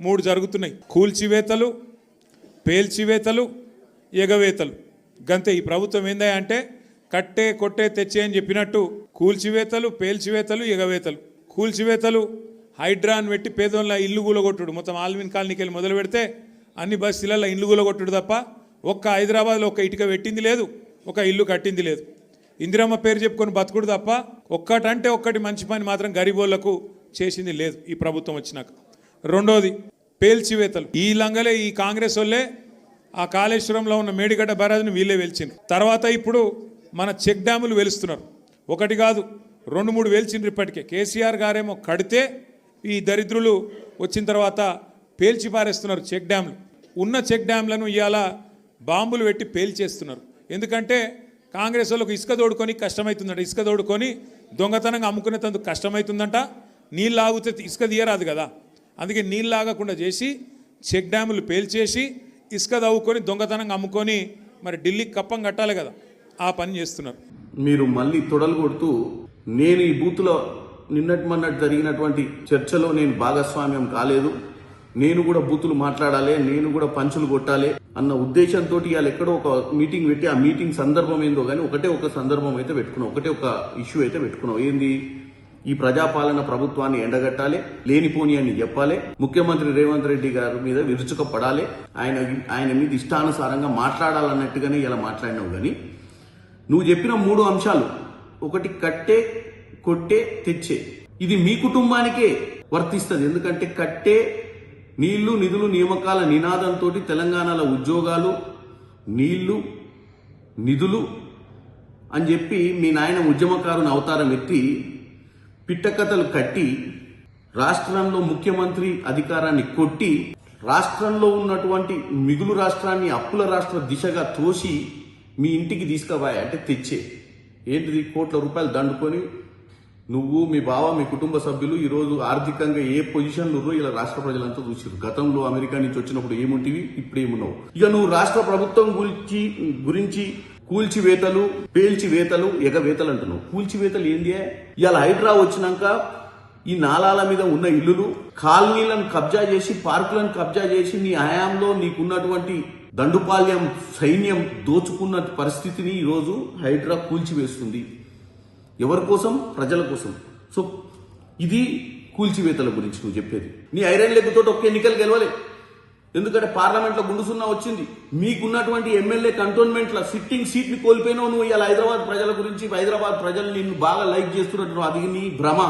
మూడు జరుగుతున్నాయి. కూల్చివేతలు పేల్చివేతలు ఎగవేతలు. గంతే ఈ ప్రభుత్వం ఏందా అంటే కట్టే కొట్టే తెచ్చే అని చెప్పినట్టు కూల్చివేతలు పేల్చివేతలు ఎగవేతలు. కూల్చివేతలు హైడ్రాన్ పెట్టి పేదోళ్ళ ఇల్లు కూలగొట్టుడు. మొత్తం ఆల్మిన్ కాలనీకి వెళ్ళి మొదలు పెడితే అన్ని బస్సులలో ఇల్లు కూలగొట్టుడు తప్ప ఒక్క హైదరాబాద్లో ఒక్క ఇటుక పెట్టింది లేదు ఒక ఇల్లు కట్టింది లేదు. ఇందిరమ్మ పేరు చెప్పుకొని బతుకుడు తప్ప ఒక్కటంటే ఒక్కటి మంచి పని మాత్రం గరీబోళ్ళకు చేసింది లేదు ఈ ప్రభుత్వం వచ్చినాక. రెండోది పేల్చివేతలు. ఈ లంగలే ఈ కాంగ్రెస్ వాళ్ళే ఆ కాళేశ్వరంలో ఉన్న మేడిగడ్డ బరాజ్ని వీళ్ళే వెలిచిండ్రు తర్వాత ఇప్పుడు మన చెక్ డ్యాములు వెలుస్తున్నారు. ఒకటి కాదు రెండు మూడు వేల్చిండ్రు ఇప్పటికే. కేసీఆర్ గారేమో కడితే ఈ దరిద్రులు వచ్చిన తర్వాత పేల్చి పారేస్తున్నారు చెక్ డ్యామ్లు. ఉన్న చెక్ డ్యామ్లను ఇవాళ బాంబులు పెట్టి పేల్చేస్తున్నారు. ఎందుకంటే కాంగ్రెస్ వాళ్ళకు ఇసుక తోడుకొని కష్టమవుతుందంట ఇసుక తోడుకొని దొంగతనంగా అమ్ముకునేందుకు కష్టమవుతుందంట నీళ్ళు ఆగితే ఇసుక తీయరాదు కదా. అందుకే నీళ్ళు లాగకుండా చేసి చెక్ డ్యాములు పేల్చేసి ఇసుక తవ్వుకొని దొంగతనంగా అమ్ముకొని మరి ఢిల్లీకి కప్పం కట్టాలి కదా ఆ పని చేస్తున్నారు. మీరు మళ్ళీ తొడలు కొడుతూ నేను ఈ బూత్లో నిన్నటి మొన్నటి జరిగినటువంటి చర్చలో నేను భాగస్వామ్యం కాలేదు నేను కూడా బూతులు మాట్లాడాలి నేను కూడా పంచులు కొట్టాలి అన్న ఉద్దేశంతో వాళ్ళు ఎక్కడో ఒక మీటింగ్ పెట్టి ఆ మీటింగ్ సందర్భం ఏందో కానీ ఒకటే ఒక సందర్భం అయితే పెట్టుకున్నాం ఒకటే ఒక ఇష్యూ అయితే పెట్టుకున్నాం. ఏంది? ఈ ప్రజాపాలన ప్రభుత్వాన్ని ఎండగట్టాలి లేనిపోని అని చెప్పాలి ముఖ్యమంత్రి రేవంత్ రెడ్డి గారి మీద విరుచుకపడాలి ఆయన ఆయన మీద ఇష్టానుసారంగా మాట్లాడాలన్నట్టుగానే ఇలా మాట్లాడినావు కానీ నువ్వు చెప్పిన మూడు అంశాలు ఒకటి కట్టే కొట్టే తెచ్చే. ఇది మీ కుటుంబానికే వర్తిస్తుంది. ఎందుకంటే కట్టే నీళ్ళు నిధులు నియామకాల నినాదంతో తెలంగాణలో ఉద్యోగాలు నీళ్ళు నిధులు అని చెప్పి మీ నాయన ఉద్యమకారుని అవతారం ఎత్తి పిట్టకథలు కట్టి రాష్ట్రంలో ముఖ్యమంత్రి అధికారాన్ని కొట్టి రాష్ట్రంలో ఉన్నటువంటి మిగులు రాష్ట్రాన్ని అప్పుల రాష్ట్ర దిశగా తోసి మీ ఇంటికి తీసుకుపోయి అంటే తెచ్చే. ఏంటిది? కోట్ల రూపాయలు దండుకొని నువ్వు మీ బావ మీ కుటుంబ సభ్యులు ఈరోజు ఆర్థికంగా ఏ పొజిషన్లు ఇలా రాష్ట్ర ప్రజలంతా చూసారు గతంలో అమెరికా నుంచి వచ్చినప్పుడు ఏముంటివి? ఇప్పుడు ఏమున్నావు ఇక నువ్వు రాష్ట్ర ప్రభుత్వం గురించి గురించి కూల్చివేతలు పేల్చివేతలు ఎగవేతలు అంటున్నావు కూల్చివేతలు ఏంది? ఇలా హైడ్రా వచ్చినాక ఈ నాలాల మీద ఉన్న ఇల్లులు కాలనీలను కబ్జా చేసి పార్కులను కబ్జా చేసి నీ హయాంలో నీకున్నటువంటి దండుపాల్యం సైన్యం దోచుకున్న పరిస్థితిని ఈరోజు హైడ్రా కూల్చివేస్తుంది. ఎవరి కోసం? ప్రజల కోసం. సో ఇది కూల్చివేతల గురించి నువ్వు చెప్పేది. నీ ఐరన్ లెగ్గుతో ఒక్క ఎన్నికలు గెలవలే. ఎందుకంటే పార్లమెంట్లో గుండుసున్నా వచ్చింది. మీకున్నటువంటి ఎమ్మెల్యే కంటోన్మెంట్ల సిట్టింగ్ సీట్ని కోల్పోయినావు నువ్వు ఇలా హైదరాబాద్ ప్రజల గురించి. హైదరాబాద్ ప్రజలు నిన్ను బాగా లైక్ చేస్తున్నట్టు అది నీ భ్రమ.